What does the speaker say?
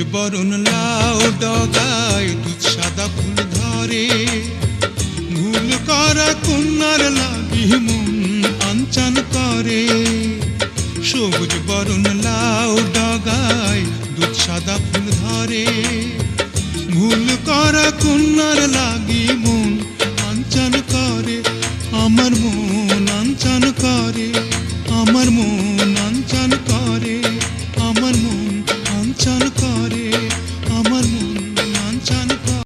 সবুজ বরণ লাউ ডগায়